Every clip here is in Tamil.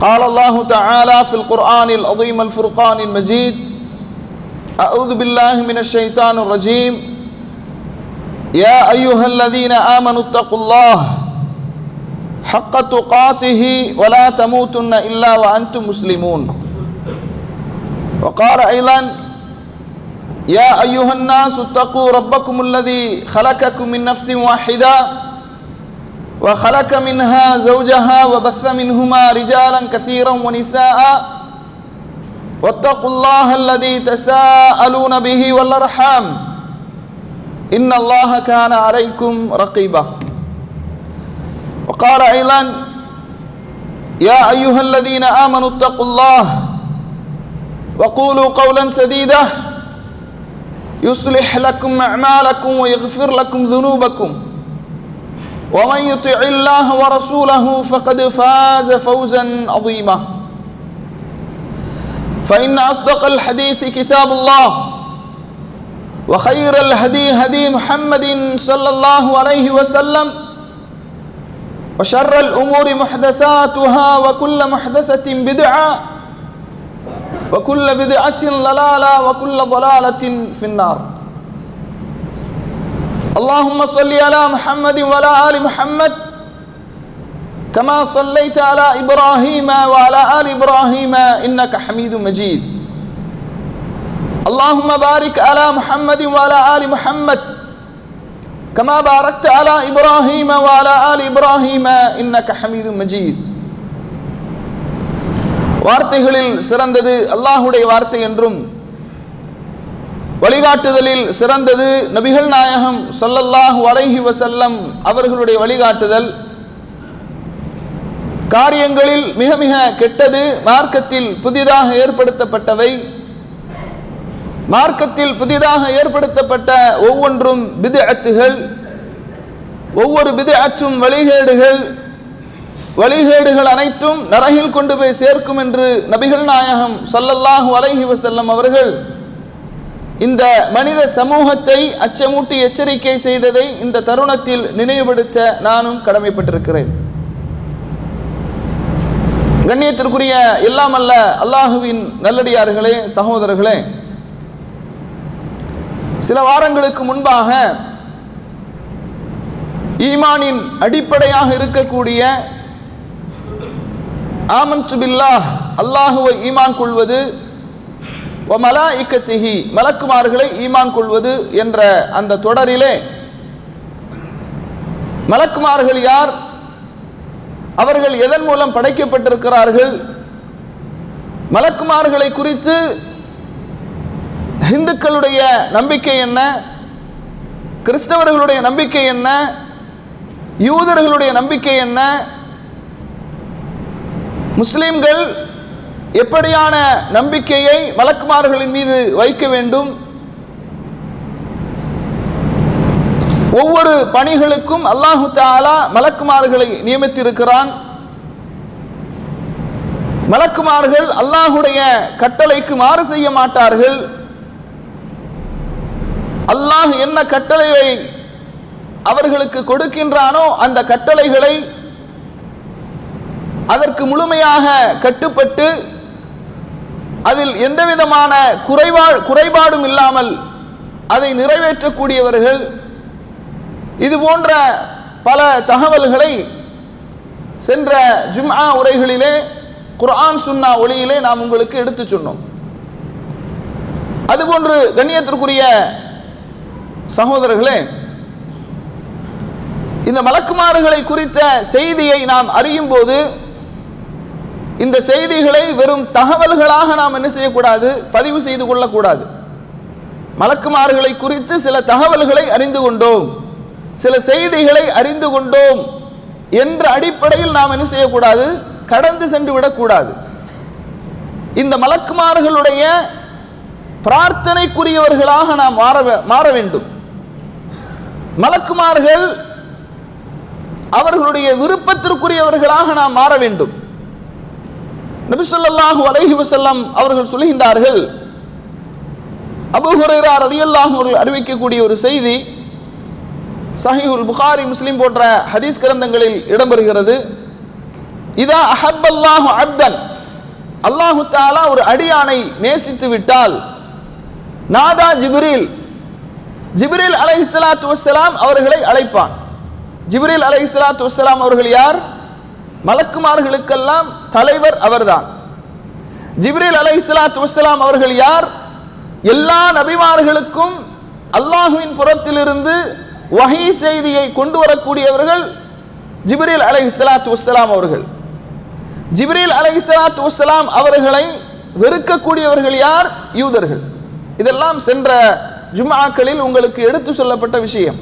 قال الله تعالى في القرآن العظيم الفرقان المجيد أعوذ بالله من الشيطان الرجيم. يا أيها الذين آمنوا اتقوا الله حق تقاته ولا تموتن إلا وأنتم مسلمون. وقال أيضا يا أيها الناس اتقوا ربكم الذي خلقكم من نفس واحدة وخلق منها زوجها وبث منهما رجالا كثيرا ونساء. واتقوا الله الذي تساءلون به والأرحام. إن الله كان عليكم رقيبا. وقال أيضا يا أيها الذين آمنوا اتقوا الله وقولوا قولا سديدا. يصلح لكم أعمالكم ويغفر لكم ذنوبكم. ومن يطع الله ورسوله فقد فاز فوزا عظيما. فإن أصدق الحديث كتاب الله وخير الهدي هدي محمد صلى الله عليه وسلم وشر الأمور محدثاتها وكل محدثة بدعة وكل بدعة ضلالة وكل ضلالة في النار. اللهم صل على محمد وعلى آل محمد كما صليت على إبراهيم وعلى آل إبراهيم إنك حميد مجيد اللهم بارك على محمد وعلى آل محمد كما باركت على إبراهيم وعلى آل إبراهيم إنك حميد مجيد வார்த்தைகளில் சிறந்தது அல்லாஹுடைய வார்த்தை என்றும் வழிகாட்டுதலில் சிறந்தது நபிகள் நாயகம் சொல்லல்லாஹு அலைஹி வசல்லம் அவர்களுடைய வழிகாட்டுதல். காரியங்களில் மிக மிக கெட்டது மார்க்கத்தில் புதிதாக ஏற்படுத்தப்பட்டவை. மார்க்கத்தில் புதிதாக ஏற்படுத்தப்பட்ட ஒவ்வொன்றும் பிது அத்துகள் ஒவ்வொரு பிது அச்சும் வழிகேடுகள் வழிகேடுகள் அனைத்தும் நரகில் கொண்டு போய் சேர்க்கும் என்று நபிகள் நாயகம் சொல்லல்லாஹு அலைஹி வசல்லம் அவர்கள் இந்த மனித சமூகத்தை அச்சமூட்டி எச்சரிக்கை செய்ததை இந்த தருணத்தில் நினைவுபடுத்த நானும் கடமைப்பட்டிருக்கிறேன். கண்ணியத்திற்குரிய எல்லாம் அல்ல அல்லாஹுவின் நல்லடியார்களே சகோதரர்களே சில வாரங்களுக்கு முன்பாக ஈமானின் அடிப்படையாக இருக்கக்கூடிய ஆமன் பில்லாஹ் அல்லாஹுவை ஈமான் கொள்வது மலா இக்கத்திஹி மலக்குமார்களை ஈமான் கொள்வது என்ற அந்த தொடரிலே மலக்குமார்கள் யார்? அவர்கள் எதன் மூலம் படைக்கப்பட்டிருக்கிறார்கள்? மலக்குமார்களை குறித்து இந்துக்களுடைய நம்பிக்கை என்ன? கிறிஸ்தவர்களுடைய நம்பிக்கை என்ன? யூதர்களுடைய நம்பிக்கை என்ன? முஸ்லிம்கள் எப்படியான நம்பிக்கையை வழக்குமார்களின் மீது வைக்க வேண்டும்? ஒவ்வொரு பணிகளுக்கும் அல்லாஹு தாலா மலக்குமார்களை நியமித்திருக்கிறான். மலக்குமார்கள் அல்லாஹுடைய கட்டளைக்கு மாறு செய்ய மாட்டார்கள். அல்லாஹ் என்ன கட்டளையை அவர்களுக்கு கொடுக்கின்றானோ அந்த கட்டளைகளை அதற்கு முழுமையாக கட்டுப்பட்டு அதில் எந்த விதமான குறைபாடும் இல்லாமல் அதை நிறைவேற்றக்கூடியவர்கள் இது போன்ற பல தகவல்களை சென்ற ஜும்ஆ உரைகளிலே குர்ஆன் சுன்னா ஒளியிலே நாம் உங்களுக்கு எடுத்து சொன்னோம். அதுபோன்று கண்ணியத்திற்குரிய சகோதரர்களே இந்த மலக்குமாறுகளை குறித்த செய்தியை நாம் அறியும் போது இந்த செய்திகளை வெறும் தகவல்களாக நாம் என்ன செய்யக்கூடாது? பதிவு செய்து கொள்ளக்கூடாது. மலக்குமார்களை குறித்து சில தகவல்களை அறிந்து கொண்டோம். சில செய்திகளை அறிந்து கொண்டோம் என்ற அடிப்படையில் நாம் என்ன செய்யக்கூடாது? கடந்து சென்று விடக்கூடாது. இந்த மலக்குமார்களுடைய பிரார்த்தனைக்குரியவர்களாக நாம் மாற மாற வேண்டும். மலக்குமார்கள் அவர்களுடைய விருப்பத்திற்குரியவர்களாக நாம் மாற வேண்டும். நபிசல்லாஹு ஸல்லல்லாஹு அலைஹி அவர்கள் சொல்கின்றார்கள் அபு ஹுரைரா ரலியல்லாஹு அவர்கள் அறிவிக்கக்கூடிய ஒரு செய்தி சஹிஹுல் புகாரி முஸ்லிம் போன்ற ஹதீஸ் கிரந்தங்களில் இடம்பெறுகிறது. இதா அஹப்பல்லாஹு அப்தன் அல்லாஹு தாலா ஒரு அடியானை நேசித்து விட்டால் நாதா ஜிபிரில் ஜிப்ரில் அலைஹிஸ்ஸலாத்து வசலாம் அவர்களை அழைப்பான். ஜிப்ரீல் அலைஹிஸ்ஸலாத்து வசலாம் அவர்கள் யார்? மலக்குமார்களுக்கெல்லாம் தலைவர் அவர்தான். ஜிப்ரில் அலை இஸ்லாத்து வஸ்ஸலாம் அவர்கள் யார்? எல்லா நபிமார்களுக்கும் அல்லாஹுவின் புறத்திலிருந்து வகை செய்தியை கொண்டு வரக்கூடியவர்கள் ஜிப்ரில் அலை இஸ்லாத்து வஸ்ஸலாம் அவர்கள். ஜிப்ரில் அலை இஸ்லாத்து வஸ்ஸலாம் அவர்களை வெறுக்கக்கூடியவர்கள் யார்? யூதர்கள். இதெல்லாம் சென்ற ஜும்ஆக்களில் உங்களுக்கு எடுத்து சொல்லப்பட்ட விஷயம்.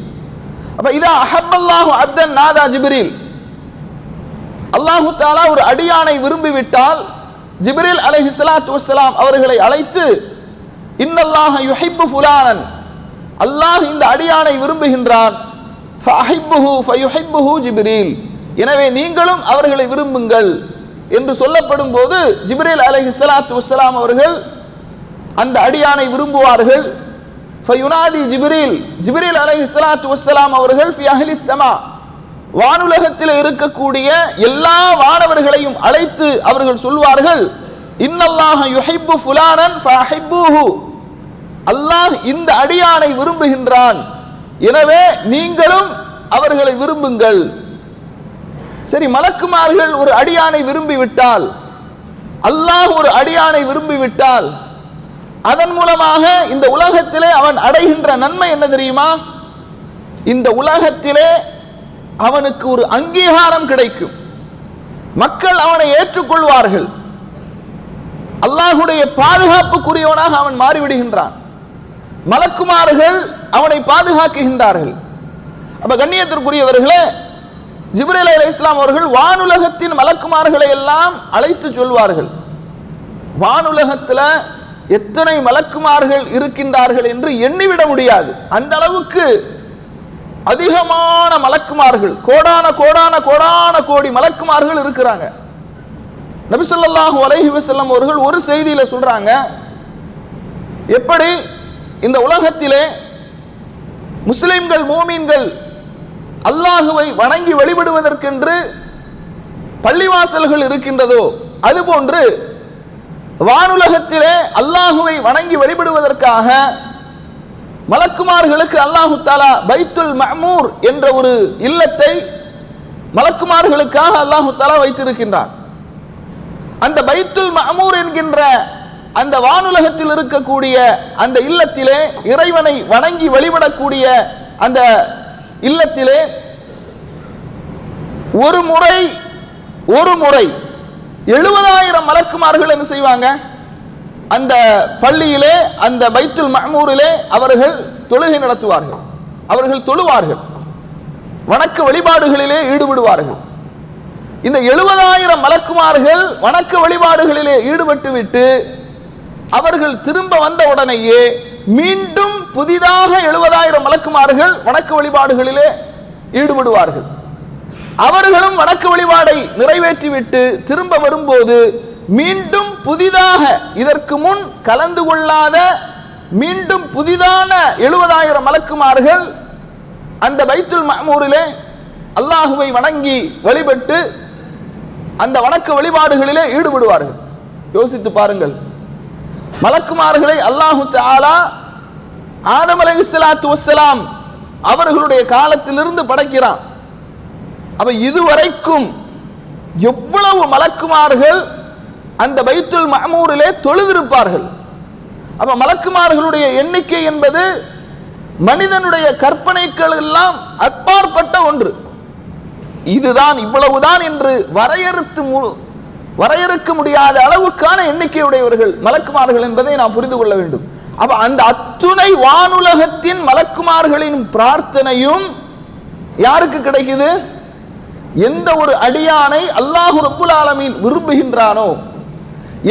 அப்ப இதா அஹப்பல்லாஹு அப்தன் நாதா ஜிப்ரில். அல்லாஹு தாலா ஒரு அடியானை விரும்பிவிட்டால் ஜிப்ரில் அலஹி சலாத்து வஸ்ஸலாம் அவர்களை அழைத்து இன்னல்லாஹ யுஹிப்பு ஃபுலானன். அல்லாஹ் இந்த அடியானை விரும்புகின்றான். ஜிப்ரீல். எனவே நீங்களும் அவர்களை விரும்புங்கள் என்று சொல்லப்படும் போது ஜிப்ரேல் அலஹி சலாத்து வஸ்ஸலாம் அவர்கள் அந்த அடியானை விரும்புவார்கள். ஃபயுனாதி ஜிப்ரீல். ஜிப்ரீல் சலாத்து வசலாம் அவர்கள் ஃபி அஹ்லி சமா வானுலகத்தில் இருக்கக்கூடிய எல்லா வானவர்களையும் அழைத்து அவர்கள் சொல்வார்கள் இன்னல்லாஹ யுஹிப்பு ஃபுலானன் ஃபஅஹிப்புஹு அல்லாஹ் இந்த அடியானை விரும்புகின்றான். எனவே நீங்களும் அவர்களை விரும்புங்கள். சரி மலக்குமார்கள் ஒரு அடியானை விரும்பிவிட்டால் அல்லாஹ் ஒரு அடியானை விரும்பிவிட்டால் அதன் மூலமாக இந்த உலகத்திலே அவன் அடைகின்ற நன்மை என்ன தெரியுமா? இந்த உலகத்திலே அவனுக்கு ஒரு அங்கீகாரம் கிடைக்கும். மக்கள் அவனை ஏற்றுக்கொள்வார்கள். அல்லாஹுடைய பாதுகாப்புக்குரியவனாக அவன் மாறிவிடுகின்றான். மலக்குமார்கள் அவனை பாதுகாக்குகின்றார்கள் அப்ப கண்ணியத்திற்குரியவர்களே ஜிப்ரேல் அலி இஸ்லாம் அவர்கள் வானுலகத்தின் மலக்குமார்களை எல்லாம் அழைத்து சொல்வார்கள். வானுலகத்தில் எத்தனை மலக்குமார்கள் இருக்கின்றார்கள் என்று எண்ணிவிட முடியாது. அந்த அளவுக்கு அதிகமான மலக்குமார்கள் கோடான கோடான கோடான கோடி மலக்குமார்கள் இருக்கிறாங்க. நபிசல்லாஹு அலைஹி வசல்லம் அவர்கள் ஒரு செய்தியில் சொல்றாங்க எப்படி இந்த உலகத்திலே முஸ்லிம்கள் மூமீன்கள் அல்லாஹுவை வணங்கி வழிபடுவதற்கென்று பள்ளிவாசல்கள் இருக்கின்றதோ அதுபோன்று வானுலகத்திலே அல்லாஹுவை வணங்கி வழிபடுவதற்காக மலக்குமார்களுக்கு அல்லாஹு தாலா பைத்துல் மஹமூர் என்ற ஒரு இல்லத்தை மலக்குமார்களுக்காக அல்லாஹு தாலா வைத்திருக்கின்றான். அந்த பைத்துல் மஹமூர் என்கின்ற அந்த வானுலகத்தில் இருக்கக்கூடிய அந்த இல்லத்திலே இறைவனை வணங்கி வழிபடக்கூடிய அந்த இல்லத்திலே ஒரு முறை ஒரு முறை எழுபதாயிரம் மலக்குமார்கள் என்ன செய்வாங்க? அந்த பள்ளியிலே அந்த பைத்துல் மஹமூரிலே அவர்கள் தொழுகை நடத்துவார்கள். அவர்கள் தொழுவார்கள். வணக்க வழிபாடுகளிலே ஈடுபடுவார்கள். இந்த எழுபதாயிரம் மலக்குமார்கள் வணக்க வழிபாடுகளிலே ஈடுபட்டு விட்டு அவர்கள் திரும்ப வந்த உடனேயே மீண்டும் புதிதாக எழுபதாயிரம் மலக்குமார்கள் வணக்க வழிபாடுகளிலே ஈடுபடுவார்கள். அவர்களும் வணக்க வழிபாடை நிறைவேற்றிவிட்டு திரும்ப வரும்போது மீண்டும் புதிதாக இதற்கு முன் கலந்து கொள்ளாத மீண்டும் புதிதான எழுபதாயிரம் மலக்குமார்கள் அந்த பைத்துல் மஹ்மூரிலே அல்லாஹுவை வணங்கி வழிபட்டு அந்த வணக்க வழிபாடுகளிலே ஈடுபடுவார்கள். யோசித்து பாருங்கள். மலக்குமார்களை அல்லாஹு தாலா ஆதம் அலை இஸ்லாத்து வசலாம் அவர்களுடைய காலத்திலிருந்து படைக்கிறான். அப்ப இதுவரைக்கும் எவ்வளவு மலக்குமார்கள் அந்த பைத்துல் மஹ்மூரிலே தொழுதிருப்பார்கள். அப்ப மலக்குமார்களுடைய எண்ணிக்கை என்பது மனிதனுடைய கற்பனைகள் எல்லாம் அப்பாற்பட்ட ஒன்று. இதுதான் இவ்வளவுதான் என்று வரையறுத்து மு- வரையறுக்க முடியாத அளவுக்கான எண்ணிக்கையுடையவர்கள் மலக்குமார்கள் என்பதை நாம் புரிந்து கொள்ள வேண்டும். அப்ப அந்த அத்துணை வானுலகத்தின் மலக்குமார்களின் பிரார்த்தனையும் யாருக்கு கிடைக்குது? எந்த ஒரு அடியானை அல்லாஹு ரபுல் ஆலமீன் விரும்புகின்றானோ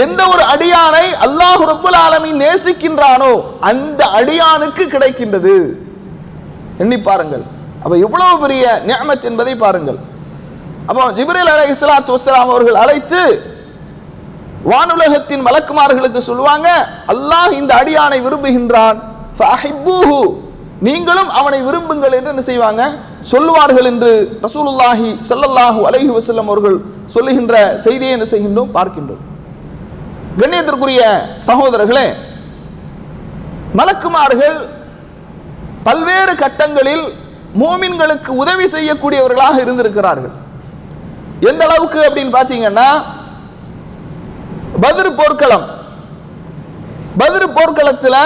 எந்த ஒரு அடியானை அல்லாஹ் ரபுல் ஆலமி நேசிக்கின்றானோ அந்த அடியானுக்கு கிடைக்கின்றது. எண்ணி பாருங்கள். அப்ப எவ்வளவு பெரிய நியமத் என்பதை பாருங்கள். அப்போ ஜிப்ரேல் அலை இஸ்லாத்து வஸ்லாம் அவர்கள் அழைத்து வானுலகத்தின் வழக்குமார்களுக்கு சொல்லுவாங்க அல்லாஹ் இந்த அடியானை விரும்புகின்றான். நீங்களும் அவனை விரும்புங்கள் என்று என்ன செய்வாங்க? சொல்லுவார்கள் என்று ரசூலுல்லாஹி சல்லல்லாஹு அலைஹி வசல்லம் அவர்கள் சொல்லுகின்ற செய்தியை என்ன செய்கின்றோம்? பார்க்கின்றோம். கண்ணியத்திற்குரிய சகோதரர்களே மலக்குமார்கள் பல்வேறு கட்டங்களில் மூமின்களுக்கு உதவி செய்யக்கூடியவர்களாக இருந்திருக்கிறார்கள். எந்த அளவுக்கு அப்படின்னு பார்த்தீங்கன்னா பதிரு போர்க்களம். பதிரு போர்க்களத்தில்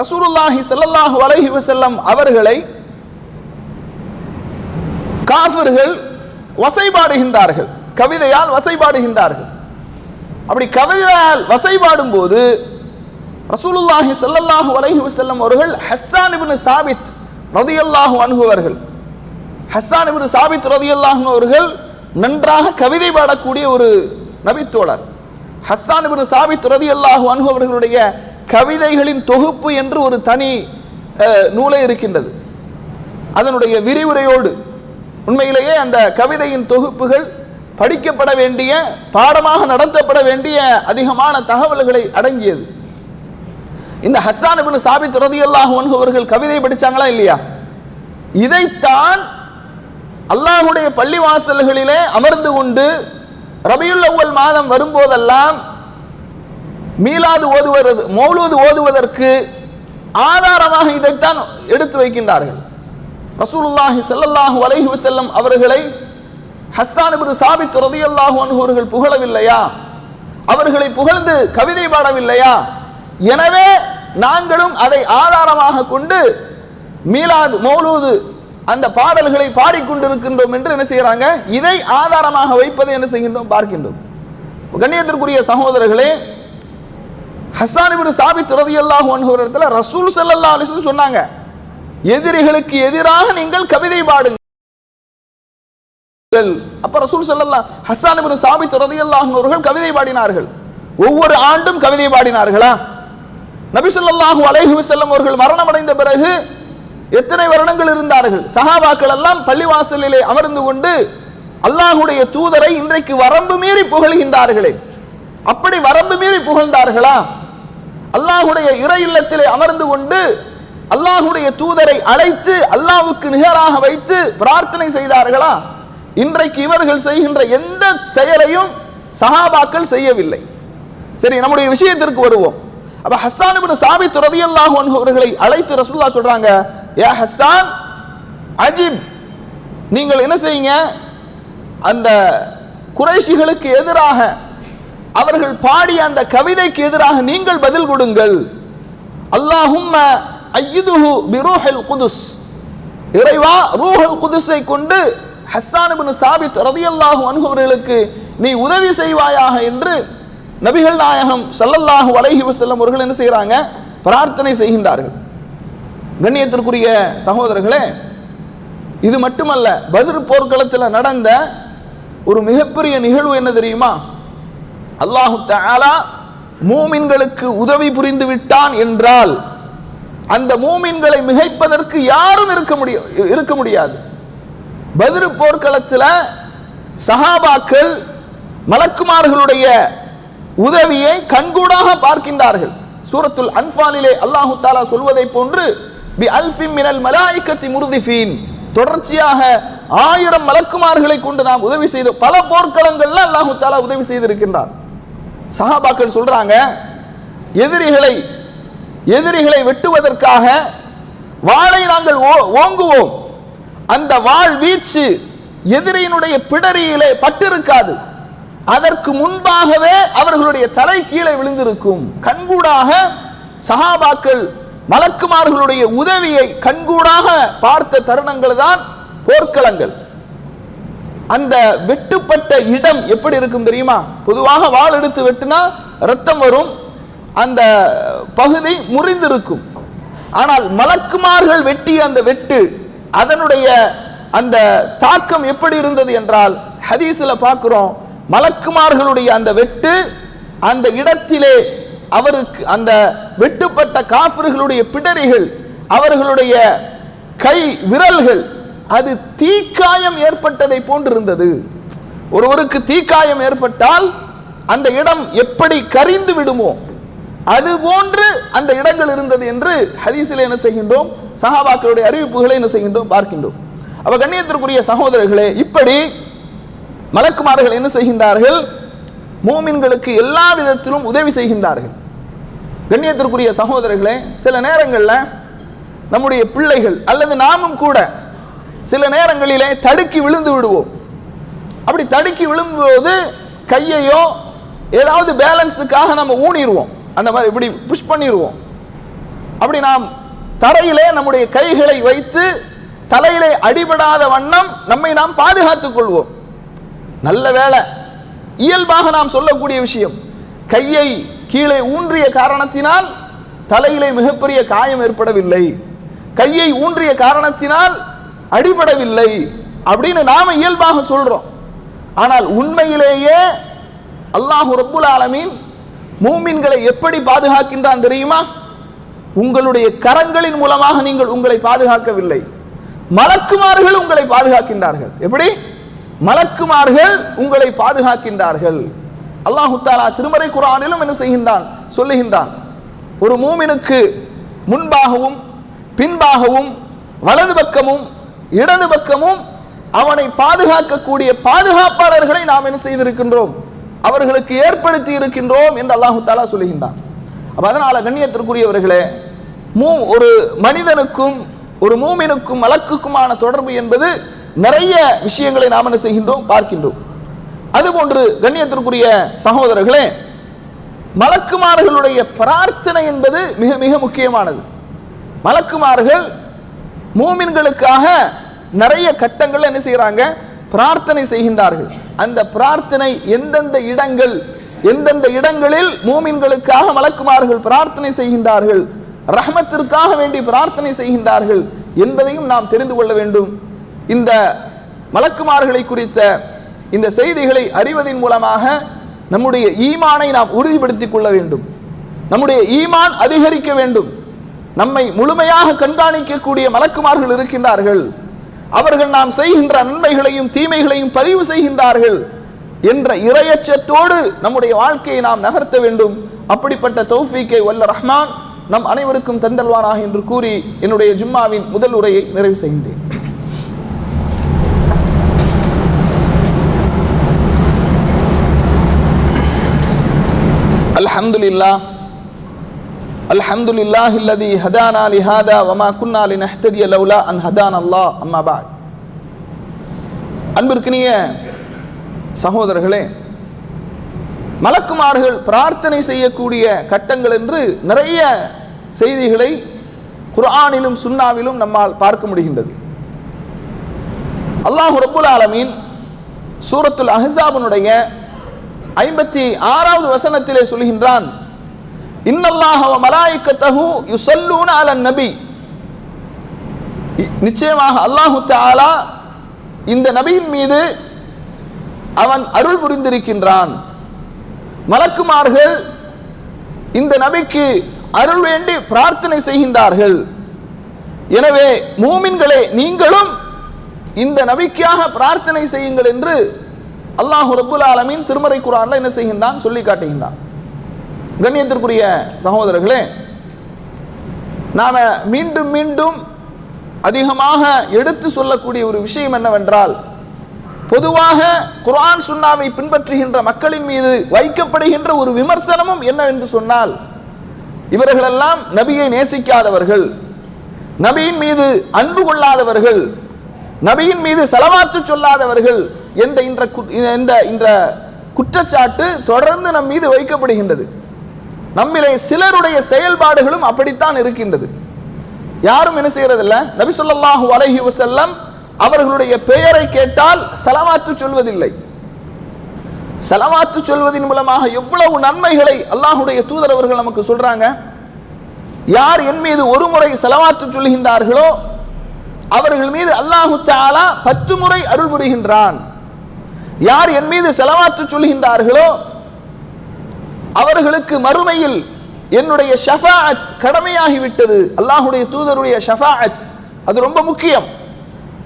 ரசூலுல்லாஹி ஸல்லல்லாஹு அலைஹி வசல்லம் அவர்களை காஃபர்கள் வசைபாடுகின்றார்கள் கவிதையால் வசைபாடுகின்றார்கள். அப்படி கவிதையால் வசைபாடும் போது ரசூலுல்லாஹி சல்லல்லாஹு அலைஹி வஸல்லம் அவர்கள் ஹஸ்ஸான் இப்னு சாபித் ரதியல்லாஹு அணுகுவர்கள் ஹஸ்ஸான் இப்னு சாபித் ரதியல்லாஹு அவர்கள் நன்றாக கவிதை பாடக்கூடிய ஒரு நபித்தோழர். ஹஸ்ஸான் இப்னு சாபித் ரதியல்லாஹு அன்ஹு அவர்களுடைய கவிதைகளின் தொகுப்பு என்று ஒரு தனி நூலை இருக்கின்றது. அதனுடைய விரிவுரையோடு உண்மையிலேயே அந்த கவிதையின் தொகுப்புகள் படிக்கப்பட வேண்டிய பாடமாக நடத்தப்பட வேண்டிய அதிகமான தகவல்களை அடங்கியது. இந்த ஹஸ்ஸான் இபின் சாபித் ரதியல்லாஹு அவர்கள் கவிதை படிச்சாங்களா இல்லையா? இதைத்தான் அல்லாஹுடைய பள்ளிவாசல்களிலே அமர்ந்து கொண்டு ரபியுல் அவ்வல் மாதம் வரும்போதெல்லாம் மீலாது ஓதுவது மௌலூது ஓதுவதற்கு ஆதாரமாக இதைத்தான் எடுத்து வைக்கின்றார்கள். ரசூலுல்லாஹி செல்லல்லாஹு அலைஹி வஸல்லம் அவர்களை ஹஸ்தான் இப்னு சாபித் ரலியல்லாஹு அன்ஹு புகழவில்லையா? அவர்களை புகழ்ந்து கவிதை பாடவில்லையா? எனவே நாங்களும் அதை ஆதாரமாக கொண்டு மீலாது மௌலூது அந்த பாடல்களை பாடிக்கொண்டிருக்கின்றோம் என்று என்ன செய்கிறாங்க இதை ஆதாரமாக வைப்பதை என்ன செய்கின்றோம்? பார்க்கின்றோம். கண்ணியத்திற்குரிய சகோதரர்களே ஹஸ்ஸான் இப்னு சாபித் ரலியல்லாஹு அன்ஹு ஒரு இடத்துல ரசூல் செல்லல்லா அலைஹி சொன்னாங்க எதிரிகளுக்கு எதிராக நீங்கள் கவிதை பாடுங்கள். அப்ப ரசூல் ஸல்லல்லாஹு ஹசான் இபின் சாபித் ரலியல்லாஹு அவர்கள் கவிதை பாடினார்கள். ஒவ்வொரு ஆண்டும் கவிதை பாடினார்களா? நபி ஸல்லல்லாஹு அலைஹி வஸல்லம் அவர்கள் மரணம் அடைந்த பிறகு எத்தனை வருடங்கள் இருந்தார்கள்? சஹாபாக்கள் எல்லாம் பள்ளிவாசலிலே அமர்ந்து கொண்டு அல்லாஹுடைய தூதரை இன்றைக்கு வரம்பு மீறி புகழ்கின்றார்களே. அப்படி வரம்பு மீறி புகழ்ந்தார்களா? அல்லாஹுடைய இறை இல்லத்திலே அமர்ந்து கொண்டு அல்லாஹுடைய தூதரை அழைத்து அல்லாஹ்வுக்கு நிகராக வைத்து பிரார்த்தனை செய்தார்களா? இன்றைக்கு இவர்கள் செய்கின்ற எந்த செயலையும் சஹாபாக்கள் செய்யவில்லை. சரி நம்முடைய விஷயத்திற்கு வருவோம். அப்ப ஹஸ்ஸான் சாமி சாபித் ரலியல்லாஹு அவர்களை அழைத்து ரசூலுல்லாஹ் சொல்றாங்க ஏ ஹஸ்ஸான் அஜிப் நீங்கள் என்ன செய்யுங்க? அந்த குறைஷிகளுக்கு எதிராக அவர்கள் பாடிய அந்த கவிதைக்கு எதிராக நீங்கள் பதில் கொடுங்கள். அல்லாஹும் ஐயுதுஹு பிரூஹில் குதுஸ். இறைவா ரூஹல் குதுஸை கொண்டு ஹஸ்ஸான் சாபித் ரதியல்லாஹு அனுகவர்களுக்கு நீ உதவி செய்வாயாக என்று நபிகள் நாயகம் சல்லல்லாஹு அலைஹி வசல்லம் அவர்கள் என்ன செய்கிறாங்க? பிரார்த்தனை செய்கின்றார்கள். கண்ணியத்திற்குரிய சகோதரர்களே இது மட்டுமல்ல பத்ர் போர்க்களத்தில் நடந்த ஒரு மிகப்பெரிய நிகழ்வு என்ன தெரியுமா? அல்லாஹு தாலா மூமின்களுக்கு உதவி புரிந்து விட்டான் என்றால் அந்த மூமின்களை மிகைப்பதற்கு யாரும் இருக்க முடியும் இருக்க முடியாது. பதிரு போர்க்களத்தில் சஹாபாக்கள் மலக்குமார்களுடைய உதவியை கண்கூடாக பார்க்கின்றார்கள். சூரத்துல் அன்பாலிலே அல்லாஹு தாலா சொல்வதை போன்று பி அல்ஃபிம் மினல் மலாய்க்கத்தி முருதிஃபீன். தொடர்ச்சியாக ஆயிரம் மலக்குமார்களை கொண்டு நாம் உதவி செய்த பல போர்க்களங்கள்ல அல்லாஹு தாலா உதவி செய்திருக்கின்றார். சஹாபாக்கள் சொல்றாங்க எதிரிகளை எதிரிகளை வெட்டுவதற்காக வாளை நாங்கள் ஓ- ஓங்குவோம். அந்த வாள் வீச்சு எதிரியினுடைய பிடரியிலே பட்டிருக்காது. அதற்கு முன்பாகவே அவர்களுடைய தலை கீழே விழுந்திருக்கும். கண்கூடாக சஹாபாக்கள் மலக்குமார்களுடைய உதவியை கண்கூடாக பார்த்த தருணங்கள் தான் போர்க்களங்கள். அந்த வெட்டுப்பட்ட இடம் எப்படி இருக்கும் தெரியுமா? பொதுவாக வாள் எடுத்து வெட்டினா ரத்தம் வரும் அந்த பகுதி முறிந்திருக்கும். ஆனால் மலக்குமார்கள் வெட்டிய அந்த வெட்டு அதனுடைய அந்த தாக்கம் எப்படி இருந்தது என்றால் ஹதீஸில் பார்க்குறோம் மலக்குமார்களுடைய அந்த வெட்டு அந்த இடத்திலே அவருக்கு அந்த வெட்டுப்பட்ட காஃபிர்களுடைய பிடரிகள் அவர்களுடைய கை விரல்கள் அது தீக்காயம் ஏற்பட்டதை போன்றிருந்தது. ஒருவருக்கு தீக்காயம் ஏற்பட்டால் அந்த இடம் எப்படி கரிந்து விடுமோ அது போன்று அந்த இடங்கள் இருந்தது என்று ஹதீஸில் என்ன செய்கின்றோம்? சஹாபாக்களுடைய அறிவிப்புகளை என்ன செய்கின்றோம்? பார்க்கின்றோம். அவ கண்ணியத்திற்குரிய சகோதரர்களே இப்படி மலக்குமார்கள் என்ன செய்கின்றார்கள்? மூமின்களுக்கு எல்லா விதத்திலும் உதவி செய்கின்றார்கள். கண்ணியத்திற்குரிய சகோதரர்களே சில நேரங்களில் நம்முடைய பிள்ளைகள் அல்லது நாமும் கூட சில நேரங்களிலே தடுக்கி விழுந்து விடுவோம். அப்படி தடுக்கி விழும்போது கையையோ ஏதாவது பேலன்ஸுக்காக நம்ம ஊனிடுவோம். அந்த மாதிரி இப்படி புஷ் பண்ணிடுவோம் அப்படி நாம் தரையிலே நம்முடைய கைகளை வைத்து தலையிலே அடிபடாத வண்ணம் நம்மை நாம் பாதுகாத்துக் கொள்வோம். நல்ல வேலை இயல்பாக நாம் சொல்லக்கூடிய விஷயம் கையை கீழே ஊன்றிய காரணத்தினால் தலையிலே மிகப்பெரிய காயம் ஏற்படவில்லை. கையை ஊன்றிய காரணத்தினால் அடிபடவில்லை அப்படின்னு நாம இயல்பாக சொல்றோம். ஆனால் உண்மையிலேயே அல்லாஹு ரப்புல் ஆலமீன் மூமின்களை எப்படி பாதுகாக்கின்றான் தெரியுமா? உங்களுடைய கரங்களின் மூலமாக நீங்கள் உங்களை பாதுகாக்கவில்லை. மலக்குமார்கள் உங்களை பாதுகாக்கின்றார்கள். எப்படி? மலக்குமார்கள் உங்களை பாதுகாக்கின்றார்கள். அல்லாஹு தாலா திருமறை குரானிலும் என்ன செய்கின்றான்? சொல்லுகின்றான். ஒரு மூமினுக்கு முன்பாகவும் பின்பாகவும் வலது பக்கமும் இடது பக்கமும் அவனை பாதுகாக்கக்கூடிய பாதுகாப்பாளர்களை நாம் என்ன செய்திருக்கின்றோம்? அவர்களுக்கு ஏற்படுத்தி இருக்கின்றோம் என்று அல்லாஹு தாலா சொல்லுகின்றான். அப்போ அதனால் கண்ணியத்திற்குரியவர்களே மூ ஒரு மனிதனுக்கும் ஒரு மூமினுக்கும் மலக்குக்குமான தொடர்பு என்பது நிறைய விஷயங்களை நாம் என்ன செய்கின்றோம் பார்க்கின்றோம். அதுபோன்று கண்ணியத்திற்குரிய சகோதரர்களே மலக்குமார்களுடைய பிரார்த்தனை என்பது மிக மிக முக்கியமானது. மலக்குமார்கள் மூமின்களுக்காக நிறைய கட்டங்கள் என்ன செய்கிறாங்க பிரார்த்தனை செய்கின்றார்கள். அந்த பிரார்த்தனை எந்தெந்த இடங்கள் எந்தெந்த இடங்களில் மூமின்களுக்காக மலக்குமார்கள் பிரார்த்தனை செய்கின்றார்கள் ரஹமத்திற்காக வேண்டி பிரார்த்தனை செய்கின்றார்கள் என்பதையும் நாம் தெரிந்து கொள்ள வேண்டும். இந்த மலக்குமார்களை குறித்த இந்த செய்திகளை அறிவதன் மூலமாக நம்முடைய ஈமானை நாம் உறுதிப்படுத்திக் கொள்ள வேண்டும். நம்முடைய ஈமான் அதிகரிக்க வேண்டும். நம்மை முழுமையாக கண்காணிக்கக்கூடிய மலக்குமார்கள் இருக்கின்றார்கள். அவர்கள் நாம் செய்கின்ற நன்மைகளையும் தீமைகளையும் பதிவு செய்கின்றார்கள் என்ற இரையச்சத்தோடு நம்முடைய வாழ்க்கையை நாம் நகர்த்த வேண்டும். அப்படிப்பட்ட தௌஃபீக்கை வல்ல ரஹ்மான் நம் அனைவருக்கும் தந்தல்வானாக என்று கூறி என்னுடைய ஜும்மாவின் முதல் உரையை நிறைவு செய்கின்றேன். அல்ஹம்துலில்லாஹ். அல்ஹம்துலில்லாஹ் இல்லதி ஹதானா லிஹாதா வமா குன்னா லினஹ்ததிய லவ்லா அன் ஹதான் அல்லாஹ். அம்மா பாய் அன்பிற்கினிய சகோதரர்களே மலக்குமார்கள் பிரார்த்தனை செய்யக்கூடிய கட்டங்கள் என்று நிறைய செய்திகளை குர்ஆனிலும் சுன்னாவிலும் நம்மால் பார்க்க முடிகின்றது. அல்லாஹ் ரபுல் ஆலமீன் சூரத்துல் அஹசாபனுடைய ஐம்பத்தி ஆறாவது வசனத்திலே சொல்கின்றான் இன்னல்லாஹ வ மலாயிக்கத்தஹு யுஸல்லூன அலன் நபி. நிச்சயமாக அல்லாஹு தாலா இந்த நபியின் மீது அவன் அருள் புரிந்திருக்கின்றான். மலக்குமார்கள் இந்த நபிக்கு அருள் வேண்டி பிரார்த்தனை செய்கின்றார்கள். எனவே மூமின்களே நீங்களும் இந்த நபிக்காக பிரார்த்தனை செய்யுங்கள் என்று அல்லாஹ் ரபுல் ஆலமின் திருமறை குரான்ல என்ன செய்கின்றான் சொல்லி காட்டுகின்றான். கண்ணியத்திற்குரிய சகோதரர்களே நாம் மீண்டும் மீண்டும் அதிகமாக எடுத்து சொல்லக்கூடிய ஒரு விஷயம் என்னவென்றால் பொதுவாக குர்ஆன் சுண்ணாவை பின்பற்றுகின்ற மக்களின் மீது வைக்கப்படுகின்ற ஒரு விமர்சனமும் என்னவென்று சொன்னால் இவர்களெல்லாம் நபியை நேசிக்காதவர்கள் நபியின் மீது அன்பு கொள்ளாதவர்கள் நபியின் மீது செலவாத்து சொல்லாதவர்கள் என்ற இன்ற இந்த இந்த குற்றச்சாட்டு தொடர்ந்து நம் மீது வைக்கப்படுகின்றது. நம்மிலே சிலருடைய செயல்பாடுகளும் அப்படித்தான் இருக்கின்றது. யாரும் என்ன செய்யறதில்ல? நபி ஸல்லல்லாஹு அலைஹி அவர்களுடைய பெயரை கேட்டால் சலவாத்து சொல்வதில்லை. சலவாத்து சொல்வதன் மூலமாக எவ்வளவு நன்மைகளை அல்லாஹுடைய தூதரவர்கள் நமக்கு சொல்றாங்க? யார் என் மீது ஒரு முறை செலவாத்து சொல்கின்றார்களோ அவர்கள் மீது அல்லாஹு தாலா பத்து முறை அருள் புரிகின்றான். யார் என் மீது செலவாத்து சொல்கின்றார்களோ அவர்களுக்கு மறுமையில் என்னுடைய ஷஃபாஅத் கடமையாகிவிட்டது அல்லாஹுடைய தூதருடைய ஷஃபாஅத். அது ரொம்ப முக்கியம்.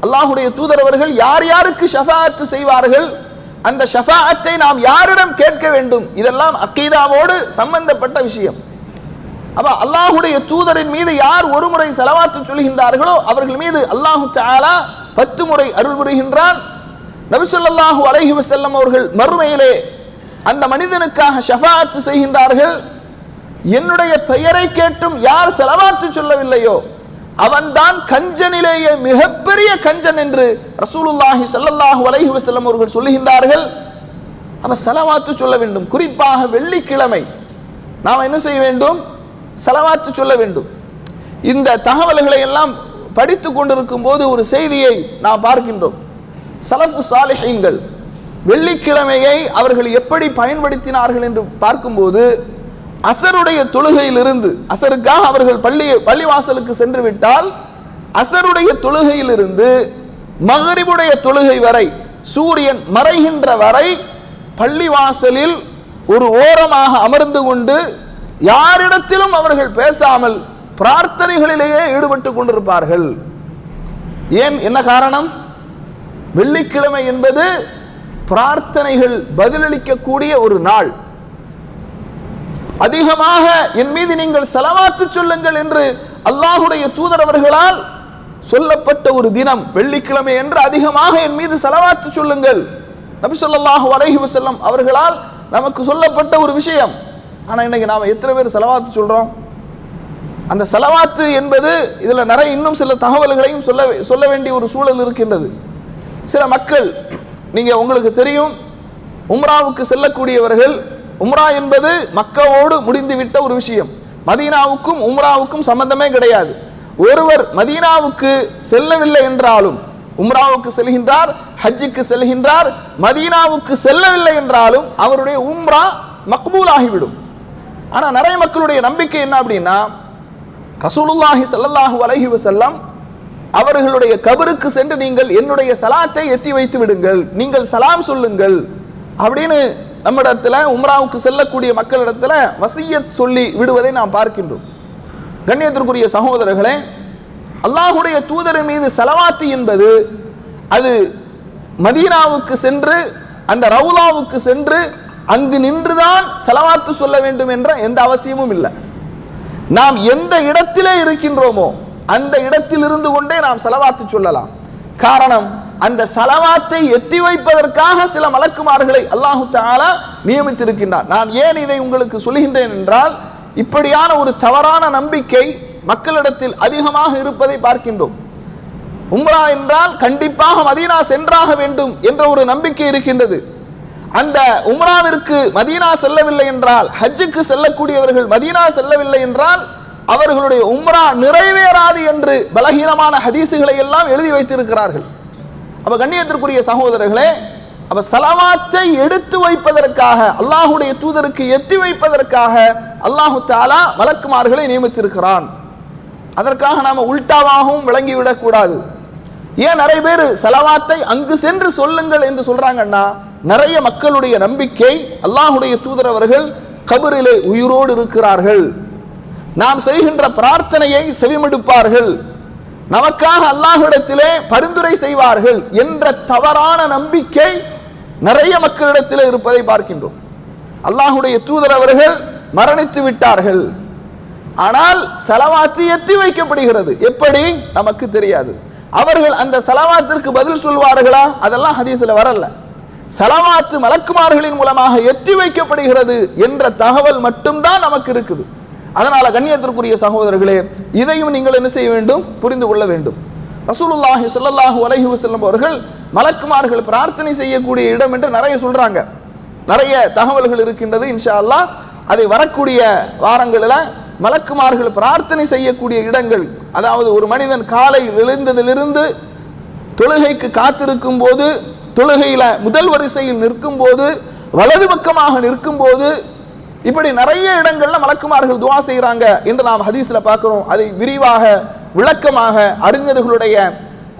அல்லாஹுடைய தூதர் அவர்கள் யார் யாருக்கு ஷஃபாஅத் செய்வார்கள்? அந்த ஷஃபாஅத்தை நாம் யாரிடம் கேட்க வேண்டும்? இதெல்லாம் அக்கீதாவோடு சம்பந்தப்பட்ட விஷயம். அப்ப அல்லாஹுடைய தூதரின் மீது யார் ஒரு முறை செலவாத்து சொல்கின்றார்களோ அவர்கள் மீது அல்லாஹு தஆலா பத்து முறை அருள் புரிகின்றான். நபிசுல்லாஹு அலஹி வசல்லம் அவர்கள் மறுமையிலே அந்த மனிதனுக்காக ஷஃபாத்து செய்கின்றார்கள். என்னுடைய பெயரை கேட்டும் யார் செலவாத்து சொல்லவில்லையோ அவன்தான் கஞ்சனிலேயே மிகப்பெரிய கஞ்சன் என்று ரசூலுல்லாஹி சல்லல்லாஹு அலைஹி வஸல்லம் அவர்கள் சொல்லுகின்றார்கள். அவன் செலவாத்து சொல்ல வேண்டும். குறிப்பாக வெள்ளிக்கிழமை நாம் என்ன செய்ய வேண்டும்? செலவாத்து சொல்ல வேண்டும். இந்த தகவல்களை எல்லாம் படித்து கொண்டிருக்கும் போது ஒரு செய்தியை நாம் பார்க்கின்றோம். சலஃபு சாலிஹீன்கள் வெள்ளிக்கிழமையை அவர்கள் எப்படி பயன்படுத்தினார்கள் என்று பார்க்கும்போது அசருடைய தொழுகையிலிருந்து அசருக்காக அவர்கள் பள்ளி பள்ளிவாசலுக்கு சென்று விட்டால் அசருடைய தொழுகையிலிருந்து மகரிபுடைய தொழுகை வரை சூரியன் மறைகின்ற வரை பள்ளிவாசலில் ஒரு ஓரமாக அமர்ந்து கொண்டு யாரிடத்திலும் அவர்கள் பேசாமல் பிரார்த்தனைகளிலேயே ஈடுபட்டு கொண்டிருப்பார்கள். ஏன்? என்ன காரணம்? வெள்ளிக்கிழமை என்பது பிரார்த்தனைகள் பதிலளிக்கக்கூடிய ஒரு நாள். அதிகமாக என் மீது நீங்கள் செலவாத்து சொல்லுங்கள் என்று அல்லாஹுடைய தூதர் அவர்களால் சொல்லப்பட்ட ஒரு தினம் வெள்ளிக்கிழமை என்று அதிகமாக என் மீது செலவாத்து சொல்லுங்கள். நபி ஸல்லல்லாஹு அலைஹி அவர்களால் நமக்கு சொல்லப்பட்ட ஒரு விஷயம். ஆனா இன்னைக்கு நாம எத்தனை பேர் செலவாத்து சொல்றோம்? அந்த செலவாத்து என்பது இதுல நிறைய இன்னும் சில தகவல்களையும் சொல்ல சொல்ல வேண்டிய ஒரு சூழல் இருக்கின்றது. சில மக்கள் நீங்க உங்களுக்கு தெரியும் உம்ராவுக்கு செல்லக்கூடியவர்கள் உம்ரா என்பது மக்காவோடு முடிந்துவிட்ட ஒரு விஷயம். மதீனாவுக்கும் உம்ராவுக்கும் சம்பந்தமே கிடையாது. ஒருவர் மதீனாவுக்கு செல்லவில்லை என்றாலும் உம்ராவுக்கு செல்கின்றார் ஹஜ்ஜுக்கு செல்கின்றார் மதீனாவுக்கு செல்லவில்லை என்றாலும் அவருடைய உம்ரா மக்பூல் ஆகிவிடும் ஆனா நிறைய மக்களுடைய நம்பிக்கை என்ன அப்படின்னா ரசூலுல்லாஹி செல்லல்லாஹு அலஹி வசல்லாம் அவர்களுடைய கபருக்கு சென்று நீங்கள் என்னுடைய சலாத்தை எத்தி வைத்து விடுங்கள். நீங்கள் சலாம் சொல்லுங்கள். அப்படின்னு நம்மிடத்துல உம்ராவுக்கு செல்லக்கூடிய மக்களிடத்துல வசியத் சொல்லி விடுவதை நாம் பார்க்கின்றோம். கண்ணியத்திற்குரிய சகோதரர்களே அல்லாஹுடைய தூதரின் மீது செலவாத்து என்பது அது மதீனாவுக்கு சென்று அந்த ரவுலாவுக்கு சென்று அங்கு நின்றுதான் செலவாத்து சொல்ல வேண்டும் என்ற எந்த அவசியமும் இல்லை. நாம் எந்த இடத்திலே இருக்கின்றோமோ அந்த இடத்தில் இருந்து கொண்டே நாம் செலவாத்து சொல்லலாம். காரணம் அந்த செலவாத்தை எத்தி வைப்பதற்காக சில மலக்குமார்களை அல்லாஹு தாலா நியமித்திருக்கின்றார் நான் ஏன் இதை உங்களுக்கு சொல்கின்றேன் என்றால் இப்படியான ஒரு தவறான நம்பிக்கை மக்களிடத்தில் அதிகமாக இருப்பதை பார்க்கின்றோம். உம்ரா என்றால் கண்டிப்பாக மதீனா சென்றாக வேண்டும் என்ற ஒரு நம்பிக்கை இருக்கின்றது. அந்த உம்ராவிற்கு மதீனா செல்லவில்லை என்றால் ஹஜ்ஜுக்கு செல்லக்கூடியவர்கள் மதீனா செல்லவில்லை என்றால் அவர்களுடைய உம்ரா நிறைவேறாது என்று பலகீனமான ஹதீசுகளை எல்லாம் எழுதி வைத்திருக்கிறார்கள். அப்ப கண்ணியத்திற்குரிய சகோதரர்களே அப்ப சலவாத்தை எடுத்து வைப்பதற்காக அல்லாஹுடைய தூதருக்கு எத்தி வைப்பதற்காக அல்லாஹு தாலா மலக்குமார்களை நியமித்திருக்கிறான். அதற்காக நாம் உல்டாவாகவும் விளங்கிவிடக்கூடாது ஏன் நிறைய பேர் செலவாத்தை அங்கு சென்று சொல்லுங்கள் என்று சொல்றாங்கன்னா நிறைய மக்களுடைய நம்பிக்கை அல்லாஹுடைய தூதர் அவர்கள் கபரிலே உயிரோடு இருக்கிறார்கள். நாம் செய்கின்ற பிரார்த்தனையை செவிமடுப்பார்கள். நமக்காக அல்லாஹ்விடத்திலே பரிந்துரை செய்வார்கள் என்ற தவறான நம்பிக்கை நிறைய மக்களிடத்திலே இருப்பதை பார்க்கின்றோம். அல்லாஹுடைய தூதர் அவர்கள் மரணித்து விட்டார்கள். ஆனால் செலவாத்து எத்தி வைக்கப்படுகிறது. எப்படி? நமக்கு தெரியாது. அவர்கள் அந்த செலவாத்திற்கு பதில் சொல்வார்களா? அதெல்லாம் ஹதீஸில் வரல. செலவாத்து மலக்குமார்களின் மூலமாக எத்தி வைக்கப்படுகிறது என்ற தகவல் மட்டும்தான் நமக்கு இருக்குது. அதனால் கண்ணியத்திற்குரிய சகோதரர்களே இதையும் நீங்கள் என்ன செய்ய வேண்டும்? புரிந்து கொள்ள வேண்டும். ரசூலுல்லாஹி சொல்லல்லாஹு அலஹி வசல்லம் அவர்கள் மலக்குமார்கள் பிரார்த்தனை செய்யக்கூடிய இடம் என்று நிறைய சொல்கிறாங்க நிறைய தகவல்கள் இருக்கின்றது இன்ஷா அல்லா அதை வரக்கூடிய வாரங்களில் மலக்குமார்கள் பிரார்த்தனை செய்யக்கூடிய இடங்கள் அதாவது ஒரு மனிதன் காலை எழுந்ததிலிருந்து தொழுகைக்கு காத்திருக்கும் போது தொழுகையில் முதல் வரிசையில் நிற்கும் போது வலது பக்கமாக நிற்கும் போது இப்படி நிறைய இடங்கள்ல மலக்குமார்கள் துவா செய்கிறாங்க என்று நாம் ஹதீஸ்ல பார்க்கிறோம். அதை விரிவாக விளக்கமாக அறிஞர்களுடைய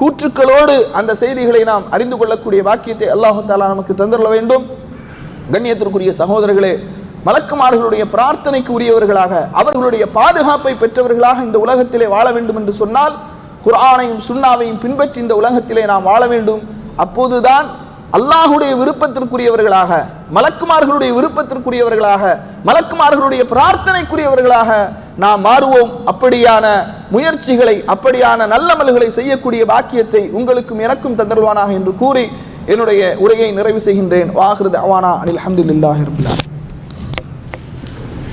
கூற்றுக்களோடு அந்த செய்திகளை நாம் அறிந்து கொள்ளக்கூடிய வாக்கியத்தை அல்லாஹு தாலா நமக்கு தந்துள்ள வேண்டும். கண்ணியத்திற்குரிய சகோதரர்களே மலக்குமார்களுடைய பிரார்த்தனைக்கு உரியவர்களாக அவர்களுடைய பாதுகாப்பை பெற்றவர்களாக இந்த உலகத்திலே வாழ வேண்டும் என்று சொன்னால் குர்ஆனையும் சுண்ணாவையும் பின்பற்றி இந்த உலகத்திலே நாம் வாழ வேண்டும். அப்போதுதான் அல்லாஹுடைய விருப்பத்திற்குரியவர்களாக மலக்குமார்களுடைய விருப்பத்திற்குரியவர்களாக மலக்குமார்களுடைய பிரார்த்தனைக்குரியவர்களாக நாம் மாறுவோம். அப்படியான முயற்சிகளை அப்படியான நல்லமல்களை செய்யக்கூடிய பாக்கியத்தை உங்களுக்கும் எனக்கும் தந்தல்வானாக என்று கூறி என்னுடைய உரையை நிறைவு செய்கின்றேன். வாஹிருத் அவானா அனில் அஹமதுல்லாஹிர்பில்லா